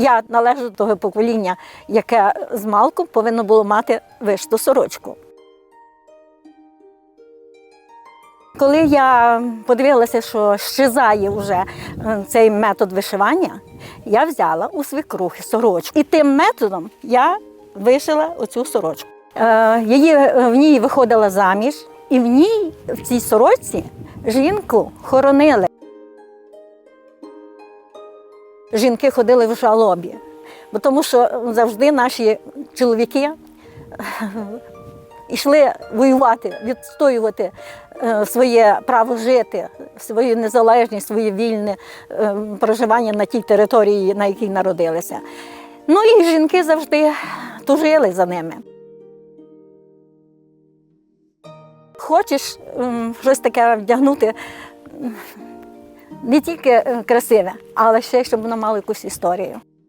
Я належу до того покоління, яке з малку повинно було мати вишту сорочку. Коли я подивилася, що щезає вже е, цей метод вишивання, я взяла у свекрухи сорочку. І тим методом я вишила оцю сорочку. Е, Її, е, в ній виходила заміж, і в ній, в цій сорочці, жінку хоронили. Жінки ходили в жалобі, бо тому що завжди наші чоловіки йшли воювати, відстоювати е, своє право жити, свою незалежність, своє вільне е, проживання на тій території, на якій народилися. Ну і жінки завжди тужили за ними. Хочеш щось таке вдягнути не тільки е, красиве, але ще щоб воно мало якусь історію.